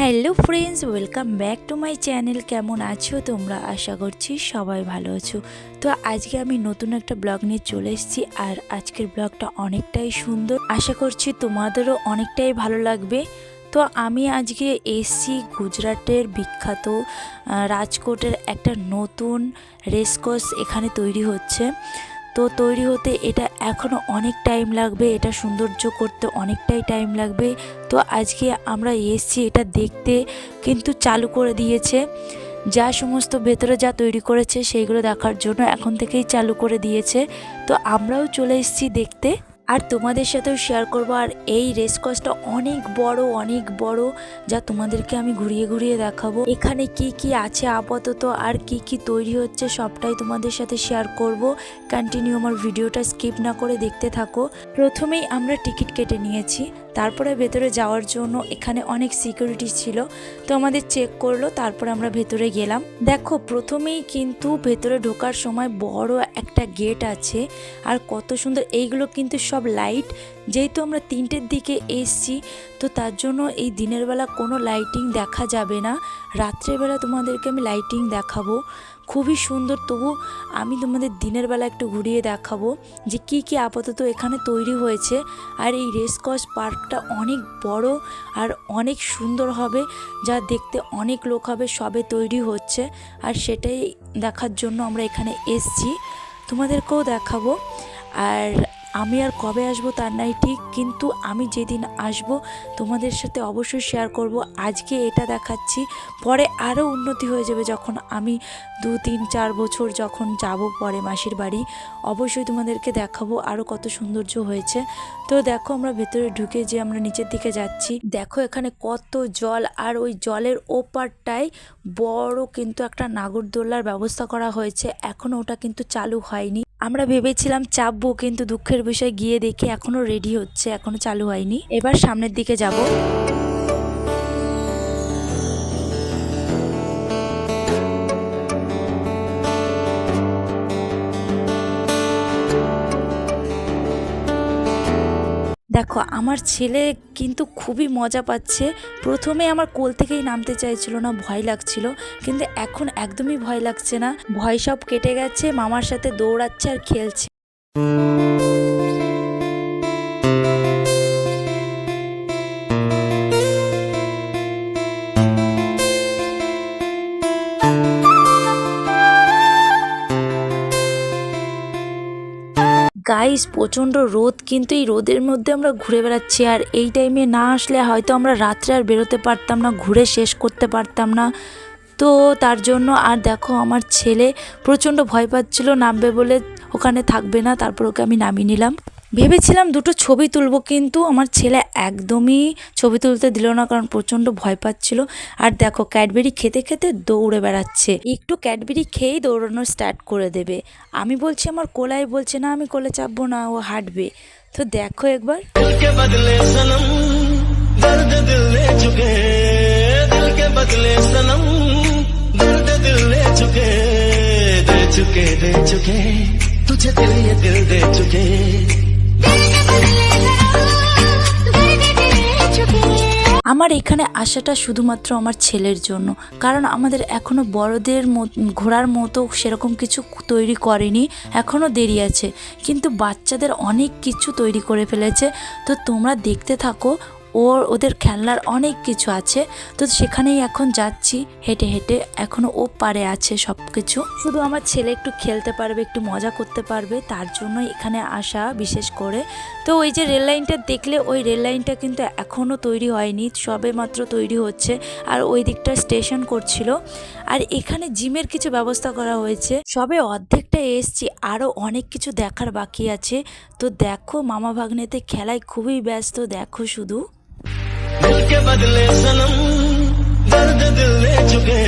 Hello friends welcome back to my channel কেমন আছো তোমরা? আশা করছি সবাই ভালো আছো। তো আজকে আমি নতুন একটা ব্লগ নিয়ে চলে এসেছি আর আজকের ব্লগটা অনেকটাই সুন্দর। আশা করছি তোমাদেরও অনেকটাই ভালো লাগবে। তো আমি আজকে এসছি গুজরাটের বিখ্যাত রাজকোটের একটা নতুন রেসকোর্স এখানে তৈরি হচ্ছে। তো তৈরি হতে এটা এখনও অনেক টাইম লাগবে, এটা সৌন্দর্য করতে অনেকটাই টাইম লাগবে। তো আজকে আমরা এসছি এটা দেখতে, কিন্তু চালু করে দিয়েছে। যা সমস্ত ভেতরে যা তৈরি করেছে, সেইগুলো দেখার জন্য এখন থেকেই চালু করে দিয়েছে। তো আমরাও চলে এসেছি দেখতে। আর তোমাদের সাথেও শেয়ার করব। আর এই রেসকসটা অনেক বড় অনেক বড়, যা তোমাদেরকে আমি ঘুরিয়ে ঘুরিয়ে দেখাবো। এখানে কি কি আছে আপাতত, আর কি কি তৈরি হচ্ছে সবটাই তোমাদের সাথে শেয়ার করব। কন্টিনিউ আমার ভিডিওটা স্কিপ না করে দেখতে থাকো। প্রথমেই আমরা টিকিট কেটে নিয়েছি। তারপরে ভেতরে যাওয়ার জন্য এখানে অনেক সিকিউরিটি ছিল। তো আমাদের চেক করল, তারপরে আমরা ভেতরে গেলাম। দেখো, প্রথমেই কিন্তু ভেতরে ঢোকার সময় বড় একটা গেট আছে, আর কত সুন্দর, এইগুলো কিন্তু সব লাইট যেহেতু আমরা তিনটের দিকে এসছি, তো তার জন্য এই দিনের বেলা কোনো লাইটিং দেখা যাবে না। রাত্রেবেলা তোমাদেরকে আমি লাইটিং দেখাবো। খুবই সুন্দর। তবু আমি তোমাদের দিনের বেলা একটু ঘুরিয়ে দেখাবো যে কি কি আপাতত এখানে তৈরি হয়েছে। আর এই রেসকস পার্কটা অনেক বড় আর অনেক সুন্দর হবে, যা দেখতে অনেক লোক হবে, সবে তৈরি হচ্ছে। আর সেটাই দেখার জন্য আমরা এখানে এসছি। তোমাদেরকেও দেখাবো। আর আমি আর কবে আসব তার নাই ঠিক, কিন্তু আমি যেদিন আসব তোমাদের সাথে অবশ্যই শেয়ার করব। আজকে এটা দেখাচ্ছি, পরে আরও উন্নতি হয়ে যাবে যখন আমি দু, তিন, চার বছর যখন যাব পরে মাসির বাড়ি। অবশ্যই তোমাদেরকে দেখাবো আরও কত সৌন্দর্য হয়েছে। তো দেখো আমরা ভেতরে ঢুকে যে আমরা নিচের দিকে যাচ্ছি, দেখো এখানে কত জল, আর ওই জলের ওপারটায় বড় কিন্তু একটা নাগরদোল্লার ব্যবস্থা করা হয়েছে। এখনও ওটা কিন্তু চালু হয়নি। আমরা ভেবেছিলাম চাপবো, কিন্তু দুঃখের বিষয় গিয়ে দেখি এখনও রেডি হচ্ছে, এখনও চালু হয়নি। এবার সামনের দিকে যাব। দেখো, আমার ছেলে কিন্তু খুবই মজা পাচ্ছে। প্রথমে আমার কোল থেকেই নামতে চাইছিল না, ভয় লাগছিল। কিন্তু এখন একদমই ভয় লাগছে না। ভয় সব কেটে গেছে, মামার সাথে দৌড়াচ্ছে আর খেলছে। গাইস প্রচণ্ড রোদ, কিন্তু এই রোদের মধ্যে আমরা ঘুরে বেড়াচ্ছি। আর এই টাইমে না আসলে হয়তো আমরা রাত্রে আর বেরোতে পারতাম না, ঘুরে শেষ করতে পারতাম না। তো তার জন্য আর দেখো, আমার ছেলে প্রচণ্ড ভয় পাচ্ছিল, নামবে বলে ওখানে থাকবে না, তারপর ওকে আমি নামিয়ে নিলাম। ভেবেছিলাম দুটো ছবি তুলবো কিন্তু আমার ছেলে একদমই ছবি তুলতে দিল না কারণ প্রচণ্ড ভয় পাচ্ছিল আর দেখো ক্যাডবেরি খেতে খেতে দৌড়ে বেড়াচ্ছে একটু ক্যাডবেরি খেয়েই দৌড়ানো স্টার্ট করে দেবে আমি বলছি আমার কোলায় বলছে না আমি কোলে চাপবো না ও হাঁটবে তো দেখো একবার दिल के बदले सनम दर्द दिल ले चुके दिल के बदले सनम दर्द दिल ले चुके दे चुके दे चुके तुझे दिल ये दिल दे चुके আমার এখানে আসাটা শুধুমাত্র আমার ছেলের জন্য। কারণ আমাদের এখনও বড়দের ঘোরার মতো সেরকম কিছু তৈরি করেনি। এখনও দেরি আছে। কিন্তু বাচ্চাদের অনেক কিছু তৈরি করে ফেলেছে। তো তোমরা দেখতে থাকো ওর, ওদের খেলনার অনেক কিছু আছে। তো সেখানেই এখন যাচ্ছি, হেঁটে হেঁটে। এখনও ও পারে আছে সব কিছু শুধু আমার ছেলে একটু খেলতে পারবে, একটু মজা করতে পারবে, তার জন্য এখানে আসা বিশেষ করে। তো ওই যে রেল লাইনটা দেখলে, ওই রেল লাইনটা কিন্তু এখনও তৈরি হয়নি, সবে মাত্র তৈরি হচ্ছে। আর ওই দিকটা স্টেশন করছিল। আর এখানে জিমের কিছু ব্যবস্থা করা হয়েছে। সবে অর্ধেকটা এসছি আরও অনেক কিছু দেখার বাকি আছে। তো দেখো, মামা ভাগ্নেতে খেলায় খুবই ব্যস্ত, দেখো শুধু। दिल के बदले सनम, दर्द दिल ले चुके।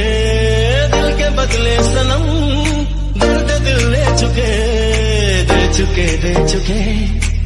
दिल के बदले सनम, दर्द दिल ले चुके। दे चुके दे चुके,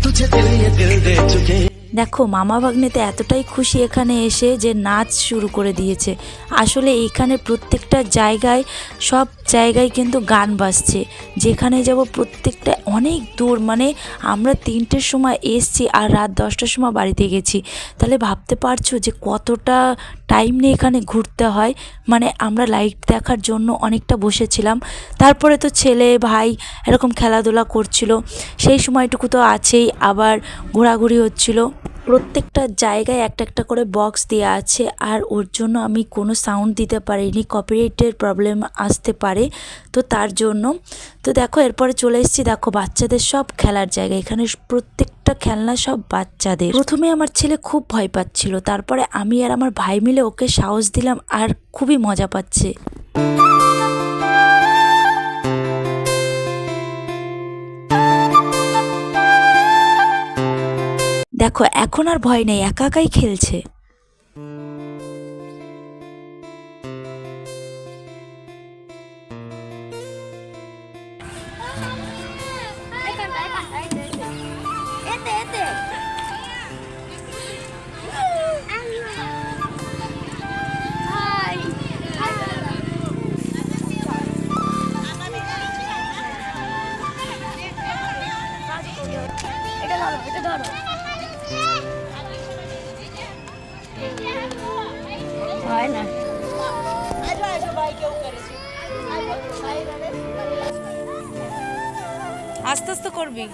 तुझे दिल ये दिल दे चुके। দেখো, মামা ভাগ্নেতে এতটাই খুশি এখানে এসে যে নাচ শুরু করে দিয়েছে। আসলে এখানে প্রত্যেকটা জায়গায়, সব জায়গায় কিন্তু গান বাজছে। যেখানে যাব প্রত্যেকটা, অনেক দূর মানে আমরা তিনটের সময় এসছি আর রাত দশটার সময় বাড়িতে গেছি। তাহলে ভাবতে পারছ যে কতটা টাইম নিয়ে এখানে ঘুরতে হয়? মানে আমরা লাইট দেখার জন্য অনেকটা বসেছিলাম। তারপরে তো ছেলে, ভাই এরকম খেলাধুলা করছিল। সেই সময়টুকু তো আছেই, আবার ঘোরাঘুরি হচ্ছিল। প্রত্যেকটা জায়গায় একটা একটা করে বক্স দেওয়া আছে, আর ওর জন্য আমি কোনো সাউন্ড দিতে পারিনি কপিরাইটের প্রবলেম আসতে পারে, তো তার জন্য। তো দেখো, এরপরে চলে এসেছি, দেখো, বাচ্চাদের সব খেলার জায়গা, এখানে প্রত্যেকটা খেলনা সব বাচ্চাদের। প্রথমে আমার ছেলে খুব ভয় পাচ্ছিল, তারপরে আমি আর আমার ভাই মিলে ওকে সাহস দিলাম, আর খুবই মজা পাচ্ছে। দেখো এখন আর ভয় নেই একা একাই খেলছে। এতে এতে আস্তে আস্তে করবি।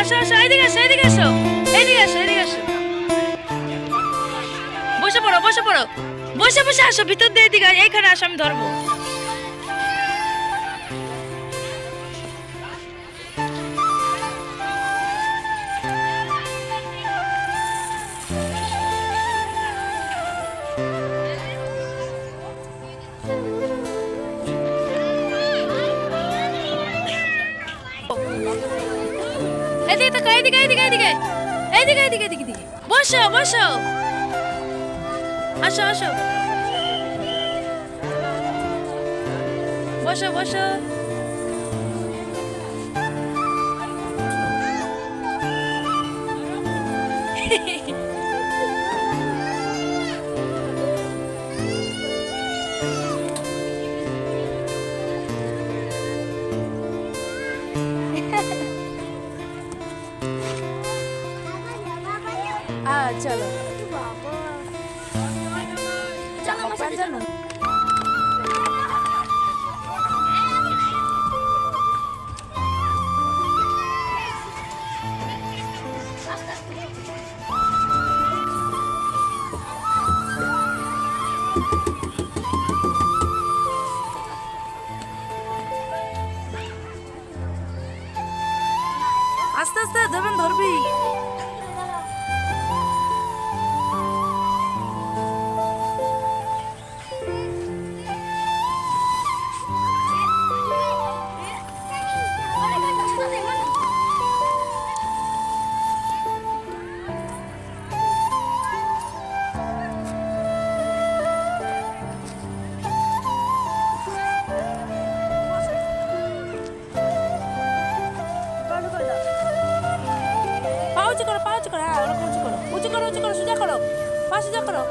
আসো এইদিকে আসো বসে পড়ো বসে পড়ো। বসে বসে আসো, ভিতর দিয়ে এদিকে এইখানে আসো, আমি ধরবো। বসো বসো। আসো আসো। বসো বসো। চলো করো, পা উঁচু করো হ্যাঁ ওরকম উঁচু করো। উঁচু করো উঁচু করো, সোজা করো, পা সোজা করো।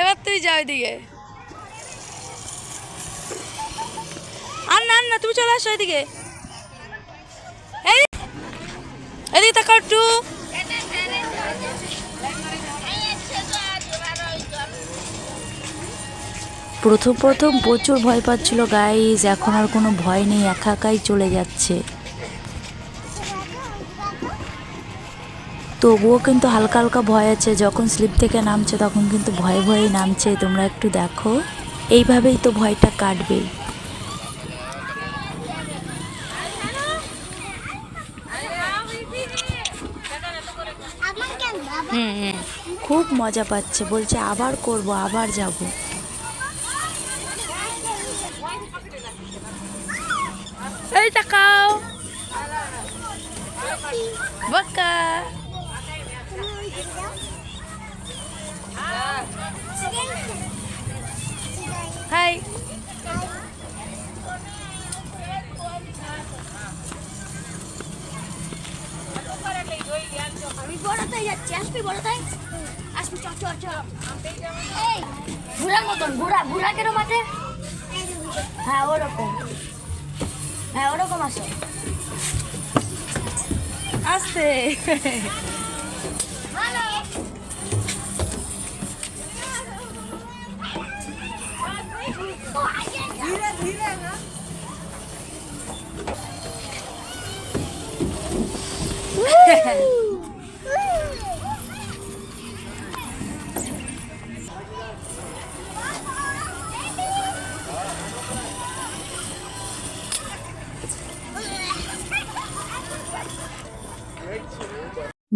এবার তুই যা ওইদিকে। আর না না, তুমি চলে আসো এদিকে এদিকে তাকাও একটু। প্রথম প্রথম প্রচুর ভয় পাচ্ছিল গাইজ এখন আর কোনো ভয় নেই, একা একাই চলে যাচ্ছে। তবুও কিন্তু হালকা হালকা ভয় আছে, যখন স্লিপ থেকে নামছে তখন কিন্তু ভয়ে ভয়ে নামছে, তোমরা একটু দেখো। এইভাবেই তো ভয়টা কাটবে। খুব মজা পাচ্ছে, বলছে আবার করব, আবার যাব। এই তাকাও বকা। হাই আমি বড়টাই যাচ্ছি আসবি বড়টাই আসবি চ চ চ। এই মতন ঘোড়া ঘোড়া কেন মাঠে? হ্যাঁ ওরকম। হ্যাঁ ওরকম আসো। আসতে। Woo!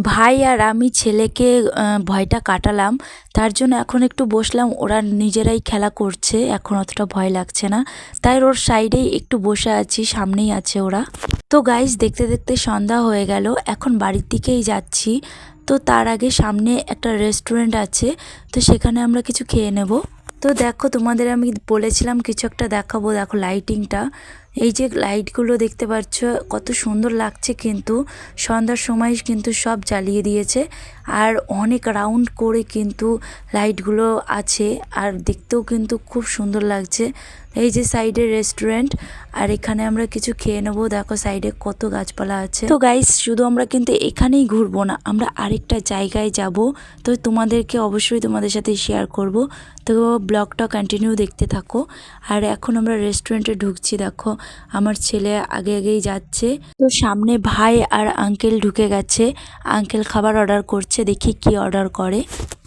ভাই আর আমি ছেলেকে ভয়টা কাটালাম। তার জন্য এখন একটু বসলাম। ওরা নিজেরাই খেলা করছে। এখন অতটা ভয় লাগছে না। তাই ওর সাইডেই একটু বসে আছি, সামনেই আছে ওরা। তো গাইজ দেখতে দেখতে সন্ধ্যা হয়ে গেল। এখন বাড়ির দিকেই যাচ্ছি। তো তার আগে সামনে একটা রেস্টুরেন্ট আছে। তো সেখানে আমরা কিছু খেয়ে নেব। তো দেখো তোমাদের আমি বলেছিলাম কিছু একটা দেখাবো। দেখো লাইটিংটা এই যে লাইটগুলো দেখতে পাচ্ছ, কত সুন্দর লাগছে কিন্তু। সন্ধ্যার সময় কিন্তু সব জ্বালিয়ে দিয়েছে। আর অনেক রাউন্ড করে কিন্তু লাইটগুলো আছে। আর দেখতেও কিন্তু খুব সুন্দর লাগছে। এই যে সাইডে রেস্টুরেন্ট, আর এখানে আমরা কিছু খেয়ে নেব। দেখো সাইডে কত গাছপালা আছে। তো গাইস শুধু আমরা কিন্তু এখানেই ঘুরবো না, আমরা আরেকটা জায়গায় যাব। তো তোমাদেরকে অবশ্যই তোমাদের সাথে শেয়ার করব। তো ব্লগটা কন্টিনিউ দেখতে থাকো। আর এখন আমরা রেস্টুরেন্টে ঢুকছি, দেখো। আমার ছেলে আগে আগেই যাচ্ছে। তো সামনে ভাই আর আঙ্কেল ঢুকে গেছে। আঙ্কেল খাবার অর্ডার করছে, দেখি কি অর্ডার করে।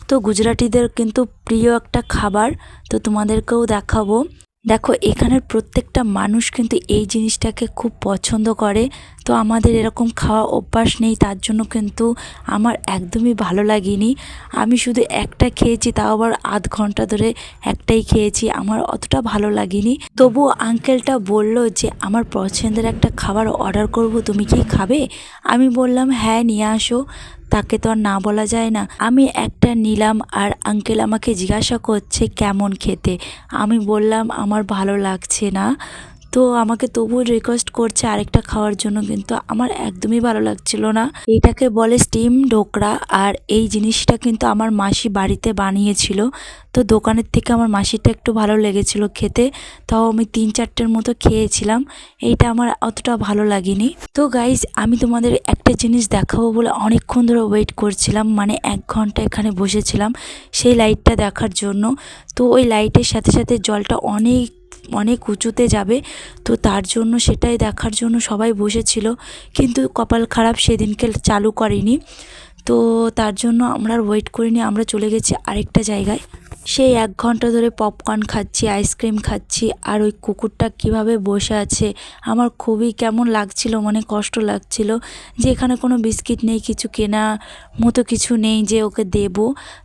তো গুজরাটিদের কিন্তু প্রিয় একটা খাবার। তো তোমাদেরকেও দেখাবো। দেখো, এখানের প্রত্যেকটা মানুষ কিন্তু এই জিনিসটাকে খুব পছন্দ করে। তো আমাদের এরকম খাওয়া অভ্যাস নেই, তার জন্য কিন্তু আমার একদমই ভালো লাগেনি। আমি শুধু একটা খেয়েছি, তাও আবার আধ ঘণ্টা ধরে একটাই খেয়েছি, আমার অতটা ভালো লাগেনি। তবু আঙ্কেলটা বলল যে, আমার পছন্দের একটা খাবার অর্ডার করব, তুমি কি খাবে? আমি বললাম হ্যাঁ নিয়ে আসো। তাকে তো আর না বলা যায় না। আমি একটা নিলাম আর আঙ্কেল আমাকে জিজ্ঞাসা করছে কেমন খেতে। আমি বললাম, আমার ভালো লাগছে না। তো আমাকে তবুও রিকোয়েস্ট করছে আরেকটা খাওয়ার জন্য, কিন্তু আমার একদমই ভালো লাগছিল না। এটাকে বলে স্টিম ঢোকরা আর এই জিনিসটা কিন্তু আমার মাসি বাড়িতে বানিয়েছিল। তো দোকানের থেকে আমার মাসিটা একটু ভালো লেগেছিল খেতে, তাও আমি তিন চারটের মতো খেয়েছিলাম। এইটা আমার অতটা ভালো লাগেনি। তো গাইজ আমি তোমাদের একটা জিনিস দেখাবো বলে অনেকক্ষণ ধরে ওয়েট করছিলাম মানে এক ঘণ্টা এখানে বসেছিলাম সেই লাইটটা দেখার জন্য। তো ওই লাইটের সাথে সাথে জলটা অনেক অনেক উঁচুতে যাবে। তো তার জন্য সেটাই দেখার জন্য সবাই বসেছিল। কিন্তু কপাল খারাপ সেদিনকে চালু করেনি। তো তার জন্য আমরা আর ওয়েট করিনি, আমরা চলে গেছি আরেকটা জায়গায়। সেই এক ঘণ্টা ধরে পপকর্ন খাচ্ছি আইসক্রিম খাচ্ছি, আর ওই কুকুরটা কীভাবে বসে আছে? আমার খুবই কেমন লাগছিল মানে কষ্ট লাগছিল যে এখানে কোনো বিস্কিট নেই, কিছু কেনা মতো কিছু নেই যে ওকে দেব।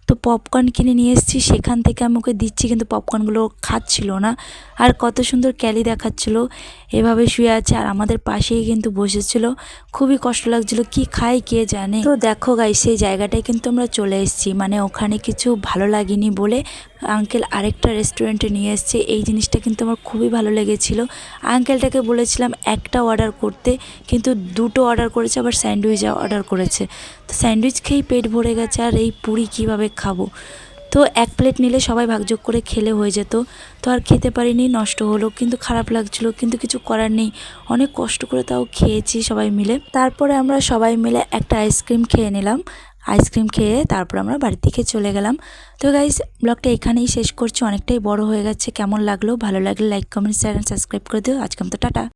তো পপকর্ন কিনে নিয়ে এসেছি, সেখান থেকে আমি ওকে দিচ্ছি, কিন্তু পপকর্নগুলো খাচ্ছিল না। আর কত সুন্দর ক্যালি দেখাচ্ছিল, এভাবে শুয়ে আছে আর আমাদের পাশেই কিন্তু বসেছিল। খুবই কষ্ট লাগছিল, কি খাই কে জানে? তো দেখো গাই সেই জায়গাটায় কিন্তু আমরা চলে এসেছি মানে ওখানে কিছু ভালো লাগেনি বলে আঙ্কেল আরেকটা রেস্টুরেন্টে নিয়ে এসছে। এই জিনিসটা কিন্তু আমার খুবই ভালো লেগেছিল। আঙ্কেলটাকে বলেছিলাম একটা অর্ডার করতে, কিন্তু দুটো অর্ডার করেছে, আবার স্যান্ডউইচ অর্ডার করেছে। তো স্যান্ডউইচ খেয়েই পেট ভরে গেছে, আর এই পুরি কীভাবে খাব? তো এক প্লেট নিলে সবাই ভাগযোগ করে খেলে হয়ে যেত। তো আর খেতে পারিনি, নষ্ট হলো, কিন্তু খারাপ লাগছিল, কিন্তু কিছু করার নেই। অনেক কষ্ট করে তাও খেয়েছি সবাই মিলে। তারপরে আমরা সবাই মিলে একটা আইসক্রিম খেয়ে নিলাম। আইসক্রিম খেয়ে তারপর আমরা বাড়ির দিকে চলে গেলাম। তো গাইজ ব্লগটা এখানেই শেষ করছি। অনেকটাই বড় হয়ে গেছে। কেমন লাগল? ভালো লাগলে লাইক কমেন্ট শেয়ার সাবস্ক্রাইব করে দিও। আজকে আমি তো টাটা।